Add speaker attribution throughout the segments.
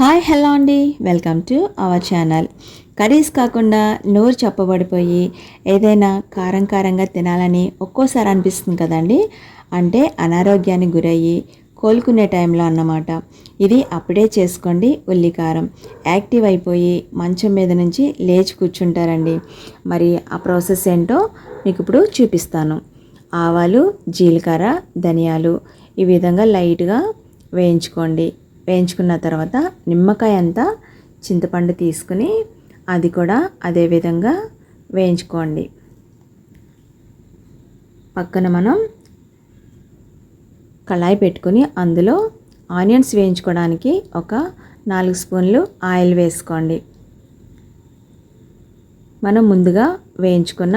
Speaker 1: Hi hello అండి. Welcome to our channel. Curries కాకుండా నోరు చెప్పబడిపోయి ఏదైనా కారం కారంగా తినాలని ఒక్కోసారి అనిపిస్తుంది కదండి. అంటే అనారోగ్యానికి గురయ్యి కోలుకునే టైంలో అన్నమాట. ఇది అప్పుడే చేసుకోండి ఉల్లికారం. యాక్టివ్ అయిపోయి మంచం మీద నుంచి లేచి కూర్చుంటారండి. మరి ఆ ప్రాసెస్ ఏంటో మీకు ఇప్పుడు చూపిస్తాను. ఆవాలు జీలకర్ర ధనియాలు ఈ విధంగా లైట్గా వేయించుకోండి. వేయించుకున్న తర్వాత నిమ్మకాయ అంతా చింతపండు తీసుకుని అది కూడా అదే విధంగా వేయించుకోండి. పక్కన మనం కళాయి పెట్టుకుని అందులో ఆనియన్స్ వేయించుకోవడానికి ఒక నాలుగు స్పూన్లు ఆయిల్ వేసుకోండి. మనం ముందుగా వేయించుకున్న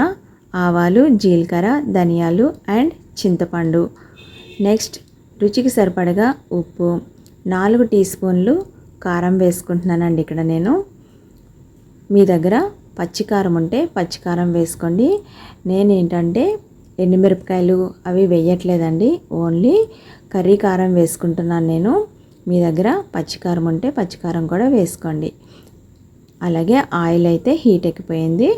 Speaker 1: ఆవాలు జీలకర్ర ధనియాలు అండ్ చింతపండు. నెక్స్ట్ రుచికి సరిపడగా ఉప్పు నాలుగు టీ స్పూన్లు కారం వేసుకుంటున్నానండి ఇక్కడ నేను. మీ దగ్గర పచ్చికారం ఉంటే పచ్చికారం వేసుకోండి. నేను ఏంటంటే ఎండుమిరపకాయలు అవి వేయట్లేదండి. ఓన్లీ కర్రీ కారం వేసుకుంటున్నాను నేను. మీ దగ్గర పచ్చికారం ఉంటే పచ్చికారం కూడా వేసుకోండి. అలాగే ఆయిల్ అయితే హీట్ ఎక్కిపోయింది.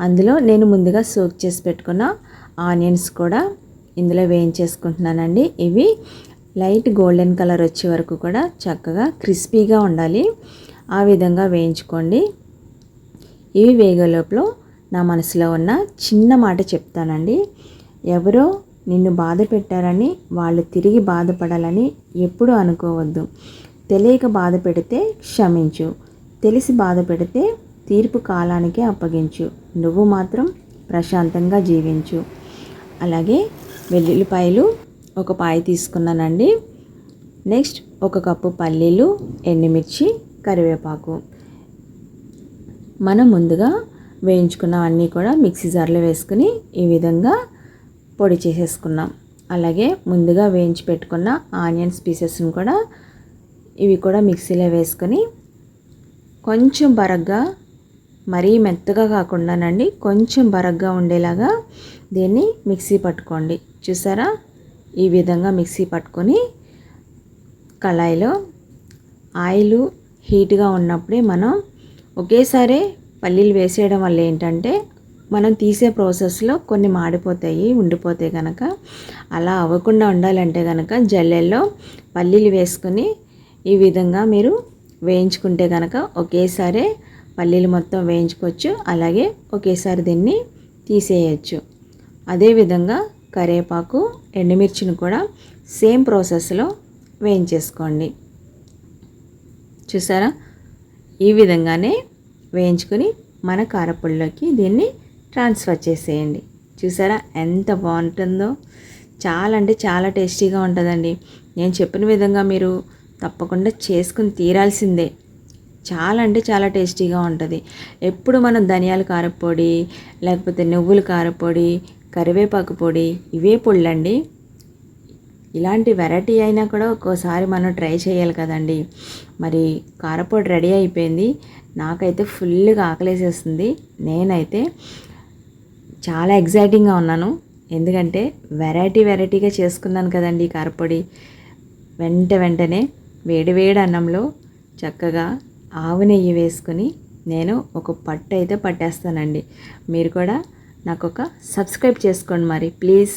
Speaker 1: అందులో నేను ముందుగా సోక్ చేసి పెట్టుకున్న ఆనియన్స్ కూడా ఇందులో వేయించేసుకుంటున్నానండి. ఇవి లైట్ గోల్డెన్ కలర్ వచ్చే వరకు కూడా చక్కగా క్రిస్పీగా ఉండాలి. ఆ విధంగా వేయించుకోండి. ఇవి వేగలోపల నా మనసులో ఉన్న చిన్న మాట చెప్తానండి. ఎవరో నిన్ను బాధ పెట్టారని వాళ్ళు తిరిగి బాధపడాలని ఎప్పుడూ అనుకోవద్దు. తెలియక బాధ పెడితే క్షమించు. తెలిసి బాధ పెడితే తీర్పు కాలానికే అప్పగించు. నువ్వు మాత్రం ప్రశాంతంగా జీవించు. అలాగే వెల్లుల్లిపాయలు ఒక పాయ తీసుకున్నానండి. నెక్స్ట్ ఒక కప్పు పల్లీలు ఎండుమిర్చి కరివేపాకు. మనం ముందుగా వేయించుకున్న అన్నీ కూడా మిక్సీ జార్లో వేసుకుని ఈ విధంగా పొడి చేసేసుకున్నాం. అలాగే ముందుగా వేయించి పెట్టుకున్న ఆనియన్స్ పీసెస్ని కూడా ఇవి కూడా మిక్సీలో వేసుకొని కొంచెం బరగ్గా మరీ మెత్తగా కాకుండానండి కొంచెం బరగ్గా ఉండేలాగా దీన్ని మిక్సీ పట్టుకోండి. చూసారా? ఈ విధంగా మిక్సీ పట్టుకొని కళాయిలో ఆయిల్ హీట్గా ఉన్నప్పుడే మనం ఒకేసారి పల్లీలు వేసేయడం వల్ల ఏంటంటే మనం తీసే ప్రాసెస్లో కొన్ని మాడిపోతాయి ఉండిపోతాయి కనుక అలా అవ్వకుండా ఉండాలంటే కనుక జల్లెల్లో పల్లీలు వేసుకొని ఈ విధంగా మీరు వేయించుకుంటే కనుక ఒకేసారి పల్లీలు మొత్తం వేయించుకోవచ్చు. అలాగే ఒకేసారి దీన్ని తీసేయచ్చు. అదేవిధంగా కరివేపాకు ఎండుమిర్చిని కూడా సేమ్ ప్రాసెస్లో వేయించేసుకోండి. చూసారా? ఈ విధంగానే వేయించుకొని మన కారపొడిలోకి దీన్ని ట్రాన్స్ఫర్ చేసేయండి. చూసారా? ఎంత బాగుంటుందో! చాలా అంటే చాలా టేస్టీగా ఉంటుందండి. నేను చెప్పిన విధంగా మీరు తప్పకుండా చేసుకుని తీరాల్సిందే. చాలా అంటే చాలా టేస్టీగా ఉంటుంది. ఎప్పుడు మనం ధనియాల కారపొడి లేకపోతే నువ్వుల కారపొడి కరివేపాకు పొడి ఇవే పొళ్ళండి. ఇలాంటి వెరైటీ అయినా కూడా ఒక్కోసారి మనం ట్రై చేయాలి కదండి. మరి కారపొడి రెడీ అయిపోయింది. నాకైతే ఫుల్గా ఆకలేసేస్తుంది. నేనైతే చాలా ఎగ్జైటింగ్గా ఉన్నాను. ఎందుకంటే వెరైటీ వెరైటీగా చేసుకున్నాను కదండి కారపొడి. వెంట వెంటనే వేడివేడి అన్నంలో చక్కగా ఆవు నెయ్యి వేసుకొని నేను ఒక పట్టు అయితే పట్టేస్తానండి. మీరు కూడా నాకు ఒక సబ్స్క్రైబ్ చేసుకోండి మరి ప్లీజ్.